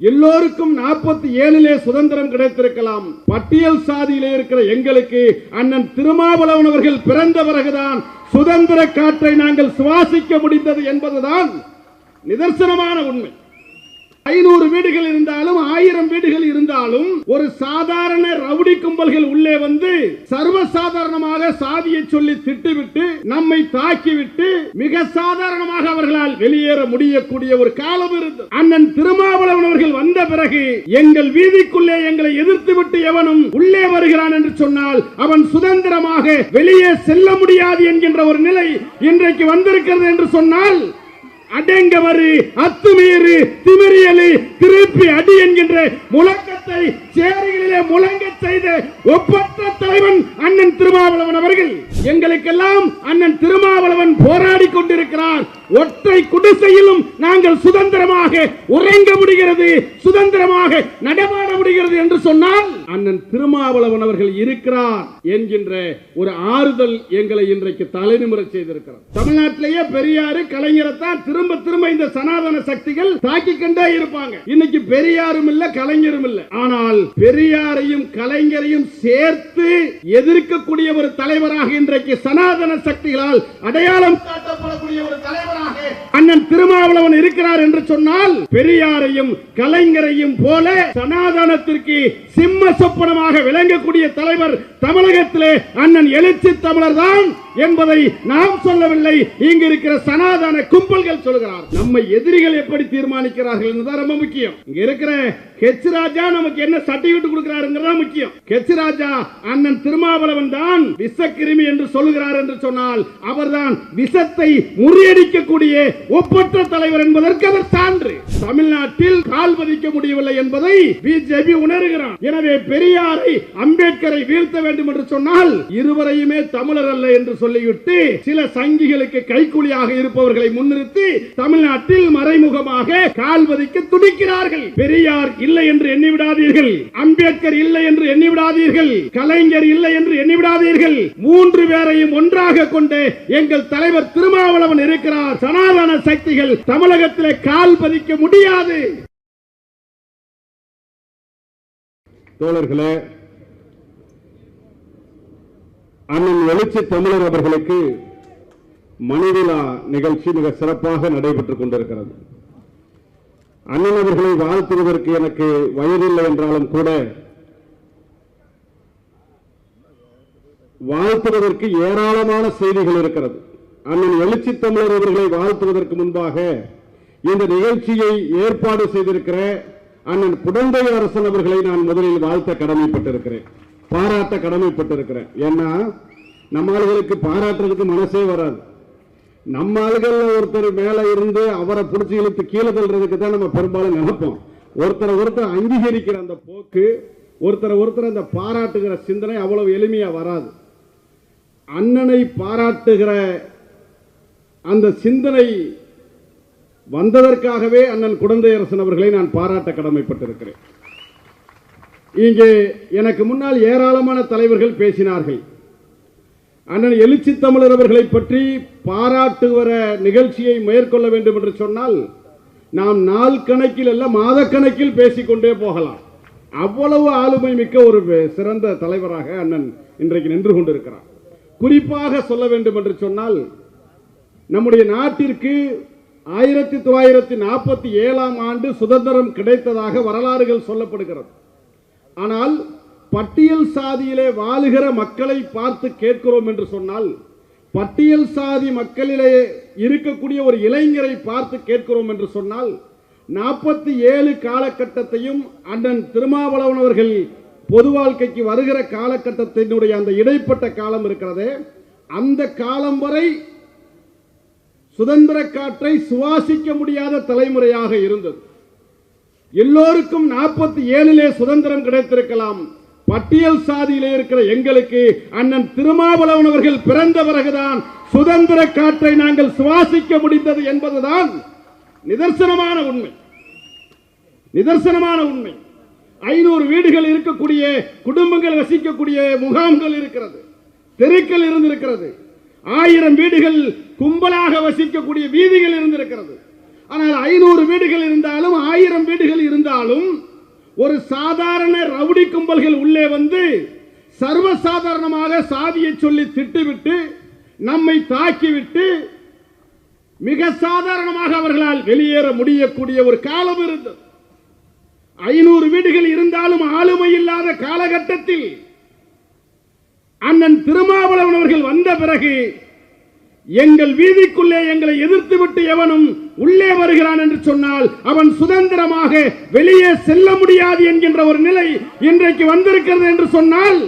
எல்லோருக்கும் நாற்பத்தி ஏழிலே சுதந்திரம் கிடைத்திருக்கலாம். பட்டியல் சாதியிலே இருக்கிற எங்களுக்கு அண்ணன் திருமாவளவன் அவர்கள் பிறந்த பிறகுதான் சுதந்திர காற்றை நாங்கள் சுவாசிக்க முடிந்தது என்பதுதான் நிதர்சனமான உண்மை. ஐநூறு வீடுகள் இருந்தாலும் ஆயிரம் வீடுகள் இருந்தாலும் ஒரு சாதாரண ரவுடி கும்பல்கள் உள்ளே வந்து சர்வசாதாரணமாக சாதியை சொல்லி திட்டுவிட்டு நம்மை தாக்கிவிட்டு மிக சாதாரணமாக அவர்களால் வெளியேற முடியக்கூடிய ஒரு காலம் இருந்தது. அண்ணன் திருமாவளவன் அவர்கள் வந்த பிறகு எங்கள் வீதிக்குள்ளே எங்களை எதிர்த்து விட்டு எவனும் உள்ளே வருகிறான் என்று சொன்னால் அவன் சுதந்திரமாக வெளியே செல்ல முடியாது என்கின்ற ஒரு நிலை இன்றைக்கு வந்திருக்கிறது என்று சொன்னால் அடங்கவரு அத்துமீறு திமிரியலு திருப்பி அடி என்கின்ற முழக்கத்தை சேரிகளிலே முழங்க செய்த ஒப்பற்ற தலைவன் அண்ணன் திருமாவளவன் அவர்கள். எங்களுக்கெல்லாம் அண்ணன் திருமாவளவன் போராடி கொண்டிருக்கிறார். ஒற்றை குடிசையிலும் நாங்கள் சுதந்திரமாக உறங்க முடிகிறது சுதந்திரமாக நடமாட முடிகிறது என்று சொன்னால் அண்ணன் திருமாவளவன் அவர்கள் இருக்கிறார் என்கின்ற ஒரு ஆறுதல் எங்களை இன்றைக்கு தலைநிமுறை செய்திருக்கிறார் தமிழ்நாட்டிலேயே பெரியாரு கலைஞரைத்தான் திரும்ப திரும்ப இந்த சனாதன சக்திகள் தாக்கிக் கொண்டே இருப்பாங்க. இன்னைக்கு பெரியாரும் இல்ல கலைஞரும் இல்ல. ஆனால் பெரியாரையும் கலைஞரையும் சேர்த்து எதிர்க்கக்கூடிய ஒரு தலைவராக இன்றைக்கு சனாதன சக்திகளால் அடையாளம் காட்டப்படக்கூடிய ஒரு தலைவராக அண்ணன் திருமாவளவன் இருக்கிறார் என்று சொன்னால் பெரியாரையும் கலைஞரையும் போல சனாதனத்திற்கு சிம்ம சொப்பனமாக விளங்கக்கூடிய தலைவர் தமிழகத்திலே அண்ணன் எழுச்சி தமிழர் தான். என்பதை நாம் சொல்லவில்லை. இங்கு இருக்கிற சனாதன கும்பல்கள் சொல்கிறார். நம்ம எதிரிகள் எப்படி தீர்மானிக்கிறார்கள் என்பதுதான் ரொம்ப முக்கியம். இங்க இருக்கிற ஹெச் ராஜா நமக்கு என்ன சர்டிபிகேட் கொடுக்கிறாருங்கிறதா முக்கியம். ஹெச் ராஜா அண்ணன் திருமாவளவன் தான் விஷக்கிருமி என்று சொல்லுகிறார் என்று சொன்னால் அவர்தான் விஷத்தை முறியடிக்கக்கூடிய ஒப்பற்ற தலைவர் என்பதற்கு அவர் சான்று. தமிழ்நாட்டில் கால் பதிக்க முடியவில்லை என்பதை பிஜேபி உணர்கிறான். எனவே பெரியாரை அம்பேத்கரை வீழ்த்த வேண்டும் என்று சொன்னால் இருவரையுமே தமிழர் அல்ல என்று சொல்லிவிட்டு சில சங்கிகளுக்கு கைக்கூலியாக இருப்பவர்களை முன்னிறுத்தி தமிழ்நாட்டில் மறைமுகமாக கால் துடிக்கிறார்கள். பெரியார் இல்லை என்று எண்ணிவிடாதீர்கள். அம்பேத்கர் இல்லை என்று எண்ணிவிடாதீர்கள். கலைஞர் இல்லை என்று எண்ணிவிடாதீர்கள். மூன்று பேரையும் ஒன்றாக கொண்டு எங்கள் தலைவர் திருமாவளவன் இருக்கிறார். சனாதன சக்திகள் தமிழகத்திலே கால் பதிக்க முடியாது. தோழர்களே அண்ணன் எழுச்சி தமிழர் அவர்களுக்கு மணிவிழா நிகழ்ச்சி மிக சிறப்பாக நடைபெற்றுக் கொண்டிருக்கிறது. அண்ணன் அவர்களை வாழ்த்துவதற்கு எனக்கு வயதில்லை என்றாலும் கூட வாழ்த்துவதற்கு ஏராளமான செய்திகள் இருக்கிறது. அண்ணன் எழுச்சி தமிழர் அவர்களை வாழ்த்துவதற்கு முன்பாக இந்த நிகழ்ச்சியை ஏற்பாடு செய்திருக்கிற அண்ணன் குடந்தை அரசன் அவர்களை நான் முதலில் வாழ்த்த கடமைப்பட்டிருக்கிறேன். பாராட்ட கடமைப்பட்டிருக்கிறேன். ஏன்னா நம்ம ஆளுகளுக்கு பாராட்டுறதுக்கு மனசே வராது. நம்ம ஆளுகள் ஒருத்தர் மேலே இருந்து அவரை பிடிச்சி இழுத்து கீழே தள்ளுறதுக்கு தான் நம்ம பெரும்பாலும் நினைப்போம். ஒருத்தரை ஒருத்தர் அங்கீகரிக்கிற அந்த போக்கு ஒருத்தரை ஒருத்தர் அந்த பாராட்டுகிற சிந்தனை அவ்வளவு எளிமையாக வராது. அண்ணனை பாராட்டுகிற அந்த சிந்தனை வந்ததற்காகவே அண்ணன் குழந்தையரசன் அவர்களை நான் பாராட்ட கடமைப்பட்டிருக்கிறேன். இங்கே எனக்கு முன்னால் ஏராளமான தலைவர்கள் பேசினார்கள். அண்ணன் எழுச்சி தமிழர் அவர்களை பற்றி பாராட்டுகிற நிகழ்ச்சியை மேற்கொள்ள வேண்டும் என்று சொன்னால் நாம் நாள் கணக்கில் அல்ல மாத கணக்கில் பேசிக்கொண்டே போகலாம். அவ்வளவு ஆளுமை மிக்க ஒரு சிறந்த தலைவராக அண்ணன் இன்றைக்கு நின்று கொண்டிருக்கிறார். குறிப்பாக சொல்ல வேண்டும் என்று சொன்னால் நம்முடைய நாட்டிற்கு ஆயிரத்தி தொள்ளாயிரத்தி நாற்பத்தி ஏழாம் ஆண்டு சுதந்திரம் கிடைத்ததாக வரலாறுகள் சொல்லப்படுகிறது. ஆனால் பட்டியல் சாதியிலே வாழுகிற மக்களை பார்த்து கேட்கிறோம் என்று சொன்னால் பட்டியல் சாதி மக்களிலே இருக்கக்கூடிய ஒரு இளைஞரை பார்த்து கேட்கிறோம் என்று சொன்னால் நாற்பத்தி ஏழு காலகட்டத்தையும் அண்ணன் திருமாவளவன் அவர்கள் பொது வாழ்க்கைக்கு வருகிற காலகட்டத்தினுடைய அந்த இடைப்பட்ட காலம் இருக்கிறதே அந்த காலம் வரை சுதந்திர காற்றை சுவாசிக்க முடியாத தலைமுறையாக இருந்தது. எல்லோருக்கும் நாற்பத்தி ஏழிலே சுதந்திரம் கிடைத்திருக்கலாம். பட்டியல் சாதியிலே இருக்கிற எங்களுக்கு அண்ணன் திருமாவளவன் அவர்கள் பிறந்த பிறகுதான் சுதந்திர காற்றை நாங்கள் சுவாசிக்க முடிந்தது என்பதுதான் நிதர்சனமான உண்மை. நிதர்சனமான உண்மை. ஐநூறு வீடுகள் இருக்கக்கூடிய குடும்பங்கள் வசிக்கக்கூடிய முகாம்கள் இருக்கிறது. தெருக்கள் இருந்திருக்கிறது. ஆயிரம் வீடுகள் கும்பலாக வசிக்கக்கூடிய வீதிகள் இருந்திருக்கிறது. ஆனால் ஐநூறு வீடுகள் இருந்தாலும் ஆயிரம் வீடுகள் இருந்தாலும் ஒரு சாதாரண ரவுடி கும்பல்கள் உள்ளே வந்து சர்வசாதாரணமாக சாதியை சொல்லி திட்டுவிட்டு நம்மை தாக்கிவிட்டு மிக சாதாரணமாக அவர்களால் வெளியேற முடியக்கூடிய ஒரு காலம் இருந்தது. ஐநூறு வீடுகள் இருந்தாலும் ஆளுமை இல்லாத காலகட்டத்தில் அண்ணன் திருமாவளவன் அவர்கள் வந்த பிறகு எங்கள் வீதிக்குள்ளே எங்களை எதிர்த்து விட்டு எவனும் உள்ளே வருகிறான் என்று சொன்னால் அவன் சுதந்திரமாக வெளியே செல்ல முடியாது என்கின்ற ஒரு நிலை இன்றைக்கு வந்திருக்கிறது என்று சொன்னால்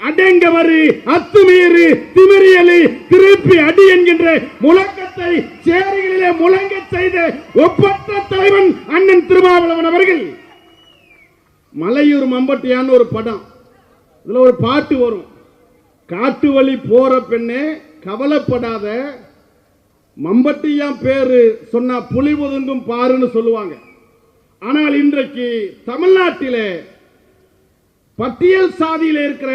அடங்கவரு அத்துமீறு திமிரியலு திருப்பி அடி என்கின்ற முழக்கத்தை சேரிகளிலே முழங்க செய்த ஒப்பற்ற தலைவன் அண்ணன் திருமாவளவன் அவர்கள். மலையூர் மம்பட்டியான்னு ஒரு படம். இதுல ஒரு பாட்டு வரும். காட்டு வழி போற பெண்ணே கவலைப்படாத. மம்பட்டியான் பேரு சொன்னா புலி ஒதுங்கும் பாருன்னு சொல்லுவாங்க. ஆனால் இன்றைக்கு தமிழ்நாட்டிலே பட்டியல் சாதியில் இருக்கிற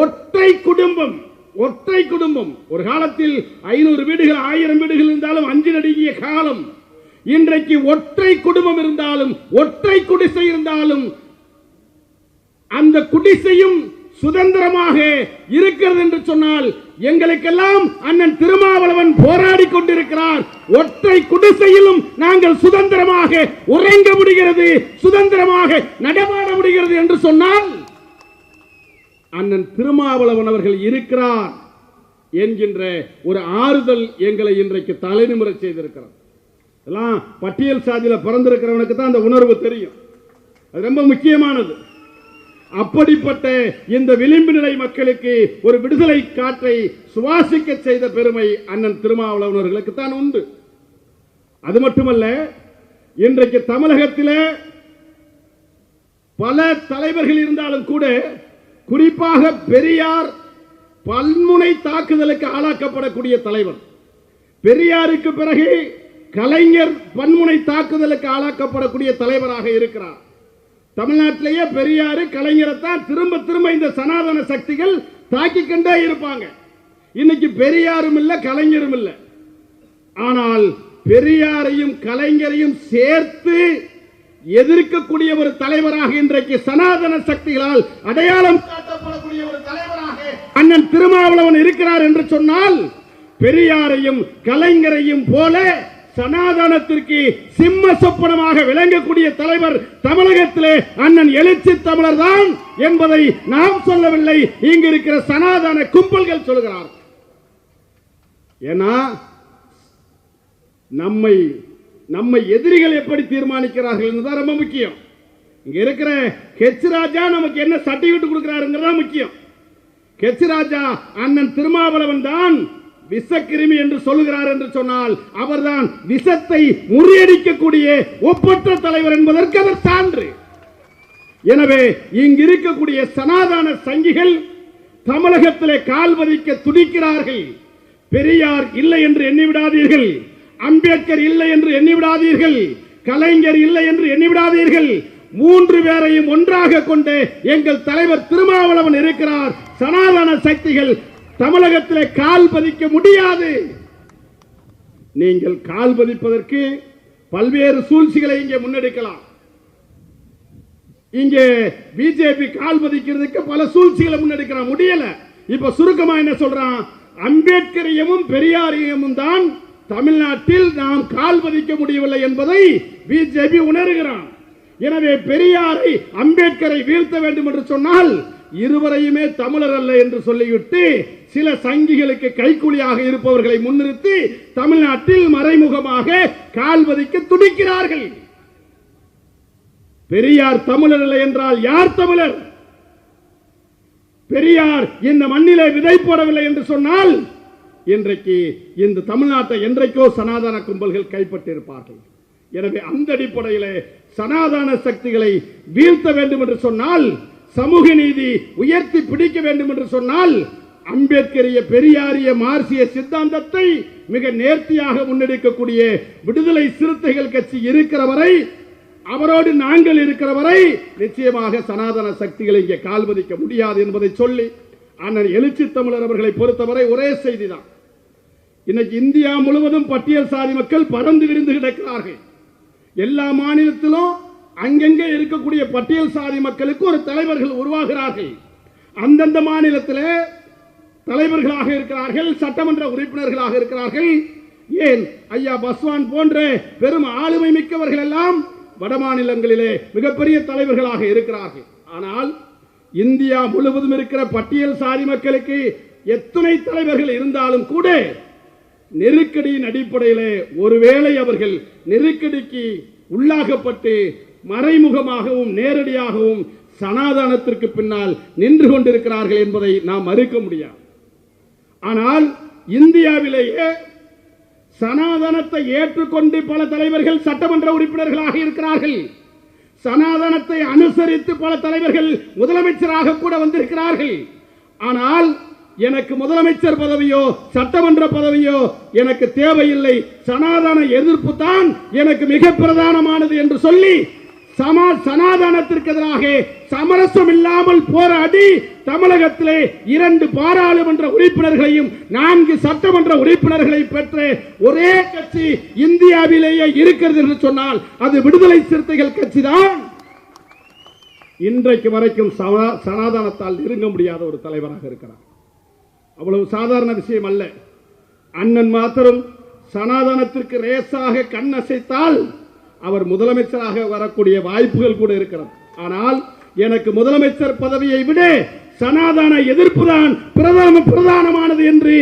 ஒற்றை குடும்பம் ஒற்றை குடும்பம். ஒரு காலத்தில் ஐநூறு வீடுகள் ஆயிரம் வீடுகள் இருந்தாலும் அஞ்சு நடுங்கிய காலம். இன்றைக்கு ஒற்றை குடும்பம் இருந்தாலும் ஒற்றை குடிசை இருந்தாலும் அந்த குடிசையும் சுதந்திரமாக இருக்கிறது என்று சொன்னால் எங்களுக்கெல்லாம் அண்ணன் திருமாவளவன் போராடி கொண்டிருக்கிறார். ஒற்றை குடிசையிலும் நாங்கள் சுதந்திரமாக உறங்க முடிகிறது சுதந்திரமாக நடமாட முடிகிறது என்று சொன்னால் அண்ணன் திருமாவளவன் அவர்கள் இருக்கிறார் என்கின்ற ஒரு ஆறுதல் எங்களை இன்றைக்கு தலைநிமுறை செய்திருக்கிறது. எல்லாம் பட்டியல் சாதியில பிறந்திருக்கிறவனுக்கு தான் அந்த உணர்வு தெரியும். அது ரொம்ப முக்கியமானது. அப்படிப்பட்ட இந்த விளிம்பு நிலை மக்களுக்கு ஒரு விடுதலை காற்றை சுவாசிக்க செய்த பெருமை அண்ணன் திருமாவளவனர்களுக்கு தான் உண்டு. அது மட்டுமல்ல இன்றைக்கு தமிழகத்தில் பல தலைவர்கள் இருந்தாலும் கூட குறிப்பாக பெரியார் பல்முனை தாக்குதலுக்கு ஆளாக்கப்படக்கூடிய தலைவர். பெரியாருக்கு பிறகு கலைஞர் பன்முனை தாக்குதலுக்கு ஆளாக்கப்படக்கூடிய தலைவராக இருக்கிறார். தமிழ்நாட்டிலேயே பெரியாரு கலைஞரை தான் திரும்ப திரும்ப இந்த சனாதன சக்திகள் தாக்கி கொண்டே இருப்பாங்க. இன்னைக்கு பெரியாரும் இல்லை கலைஞரும் இல்லை. ஆனால் பெரியாரையும் கலைஞரையும் சேர்த்து எதிர்க்கக்கூடிய ஒரு தலைவராக இன்றைக்கு சனாதன சக்திகளால் அடையாளம் காட்டப்படக்கூடிய ஒரு தலைவராக அண்ணன் திருமாவளவன் இருக்கிறார் என்று சொன்னால் பெரியாரையும் கலைஞரையும் போல சனாதனத்திற்கு சிம்ம சொப்பனமாக விளங்கக்கூடிய தலைவர் தமிழகத்திலே அண்ணன் எழுச்சி தமிழர் தான் என்பதை நாம் சொல்லவில்லை. இங்கு இருக்கிற சனாதன கும்பல்கள் சொல்கிறார். ஏன்னா நம்மை நம்மை எதிரிகள் எப்படி தீர்மானிக்கிறார்கள் என்பதுதான் ரொம்ப முக்கியம். இங்க இருக்கிற ஹெச் ராஜா நமக்கு என்ன சர்டிபிகேட் கொடுக்கிறாருங்கிறதா முக்கியம். ஹெச் ராஜா அண்ணன் திருமாவளவன் தான் விஷக்கிருமி என்று சொல்லுகிறார் என்று சொன்னால் அவர்தான் விஷத்தை முறியடிக்கக்கூடிய ஒப்பற்ற தலைவர் என்பதற்கு அவர் சான்று. எனவே இங்கு இருக்கக்கூடிய சனாதன சங்கிகள் தமிழகத்திலே கால் பதிக்க துடிக்கிறார்கள். பெரியார் இல்லை என்று எண்ணிவிடாதீர்கள் அம்பேத்கர் இல்லை என்று எண்ணிவிடாதீர்கள் கலைஞர் இல்லை என்று எண்ணிவிடாதீர்கள் மூன்று பேரையும் ஒன்றாக கொண்டு எங்கள் தலைவர் திருமாவளவன் இருக்கிறார். சனாதன சக்திகள் தமிழகத்தில் கால் பதிக்க முடியாது. நீங்கள் கால் பதிப்பதற்கு பல்வேறு சூழ்ச்சிகளை இங்கே முன்னெடுக்கலாம். இங்கே பிஜேபி கால் பதிக்கிறதுக்கு பல சூழ்ச்சிகளை முன்னெடுக்கிறான் முடியல. இப்ப சுருக்கமா என்ன சொல்றான்? அம்பேத்கரையும் பெரியாரையும் தான் தமிழ்நாட்டில் நாம் கால் பதிக்க முடியவில்லை என்பதை பிஜேபி உணர்கிறான். எனவே பெரியாரை அம்பேத்கரை வீழ்த்த வேண்டும் என்று சொன்னால் இருவரையுமே தமிழர் அல்ல என்று சொல்லிவிட்டு சில சங்கிகளுக்கு கைக்கூலியாக இருப்பவர்களை முன்னிறுத்தி தமிழ்நாட்டில் மறைமுகமாக கால்வதிக்க துடிக்கிறார்கள். பெரியார் தமிழர் இல்லை என்றால் யார் தமிழர்? பெரியார் இந்த மண்ணிலே விதை போடவில்லை என்று சொன்னால் இன்றைக்கு இந்த தமிழ்நாட்டை என்றைக்கோ சனாதன கும்பல்கள் கைப்பற்றியிருப்பார்கள். எனவே அந்த அடிப்படையிலே சனாதன சக்திகளை வீழ்த்த வேண்டும் என்று சொன்னால் சமூக நீதி உயர்த்தி பிடிக்க வேண்டும் என்று சொன்னால் அம்பேத்கரிய பெரியாரிய மார்சிய சித்தாந்தத்தை மிக நேர்த்தியாக முன்னெடுக்கக்கூடிய விடுதலை சிறுத்தைகள் கட்சி இருக்கிற வரை அவரோடு நாங்கள் இருக்கிற வரை நிச்சயமாக சனாதன சக்திகளை இங்கே கால்வதிக்க முடியாது என்பதை சொல்லி அண்ணன் எழுச்சி தமிழர் அவர்களை பொறுத்தவரை ஒரே செய்திதான். இன்னைக்கு இந்தியா முழுவதும் பட்டியல் சாதி மக்கள் பறந்து விரிந்து கிடக்கிறார்கள். எல்லா மாநிலத்திலும் அங்கங்கே இருக்கக்கூடிய பட்டியல் சாதி மக்களுக்கு ஒரு தலைவர்கள் உருவாகிறார்கள். அந்தந்த மாநிலத்தில் தலைவர்களாக இருக்கிறார்கள் சட்டமன்ற உறுப்பினர்களாக இருக்கிறார்கள். ஏன்? ஐயா பஸ்வான் போன்ற பெரும் ஆளுமை மிக்கவர்கள் எல்லாம் வட மாநிலங்களிலே மிகப்பெரிய தலைவர்களாக இருக்கிறார்கள். ஆனால் இந்தியா முழுவதும் இருக்கிற பட்டியல் சாதி மக்களுக்கு எத்தனை தலைவர்கள் இருந்தாலும் கூட நெருக்கடியின் அடிப்படையிலே ஒருவேளை அவர்கள் நெருக்கடிக்கு உள்ளாகப்பட்டு மறைமுகமாகவும் நேரடியாகவும் சனாதனத்திற்கு பின்னால் நின்று கொண்டிருக்கிறார்கள் என்பதை நாம் மறுக்க முடியாது. ஆனால் இந்தியாவிலேயே சனாதனத்தை ஏற்றுக்கொண்டு பல தலைவர்கள் சட்டமன்ற உறுப்பினர்களாக இருக்கிறார்கள். சனாதனத்தை அனுசரித்து பல தலைவர்கள் முதலமைச்சராக கூட வந்திருக்கிறார்கள். ஆனால் எனக்கு முதலமைச்சர் பதவியோ சட்டமன்ற பதவியோ எனக்கு தேவையில்லை. சனாதன எதிர்ப்பு தான் எனக்கு மிக பிரதானமானது என்று சொல்லி சமா சனாதனத்திற்கு எதிராக சமரசம் இல்லாமல் போராடி தமிழகத்திலே இரண்டு பாராளுமன்ற உறுப்பினர்களையும் நான்கு சட்டமன்ற உறுப்பினர்களை பெற்று ஒரே கட்சி இந்தியாவிலேயே இருக்கிறது என்று சொன்னால் அது விடுதலை சிறுத்தைகள் கட்சி தான் இன்றைக்கு வரைக்கும் சனா- சனாதனத்தால் நெருங்க முடியாத ஒரு தலைவராக இருக்கிறார். அவ்வளவு சாதாரண விஷயம் அல்ல. அண்ணன் மாத்திரம் சனாதனத்திற்கு ரேசாக கண்ணசைத்தால் அவர் முதலமைச்சராக வரக்கூடிய வாய்ப்புகள் கூட இருக்கிறது. ஆனால் எனக்கு முதலமைச்சர் பதவியை விட சனாதன எதிர்ப்புதான் பிரதான பிரதானமானது என்று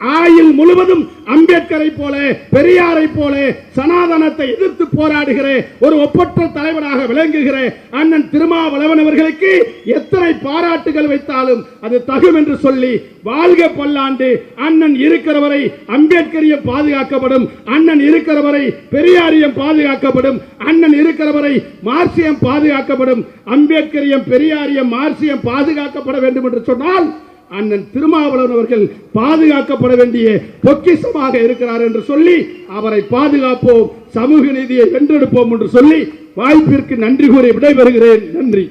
ஆயுள் முழுவதும் அம்பேத்கரை போல பெரியாரை போல சனாதனத்தை எதிர்த்து போராடுகிற ஒரு ஒப்பற்ற தலைவராக விளங்குகிற அண்ணன் திருமாவளவன் அவர்களுக்கு எத்தனை பாராட்டுகள் வைத்தாலும் அது தகும் என்று சொல்லி வாழ்க பல்லாண்டு. அண்ணன் இருக்கிறவரை அம்பேத்கரியம் பாதுகாக்கப்படும் அண்ணன் இருக்கிறவரை பெரியாரியம் பாதுகாக்கப்படும் அண்ணன் இருக்கிறவரை மார்சியம் பாதுகாக்கப்படும் அம்பேத்கரியம் பெரியாரியம் மார்சியம் பாதுகாக்கப்பட வேண்டும் என்று சொன்னால் அண்ணன் திருமாவளவன் அவர்கள் பாதுகாக்கப்பட வேண்டிய பொக்கிசமாக இருக்கிறார் என்று சொல்லி அவரை பாதுகாப்போம் சமூக நீதியை வென்றெடுப்போம் என்று சொல்லி வாய்ப்பிற்கு நன்றி கூறி விடைபெறுகிறேன். நன்றி.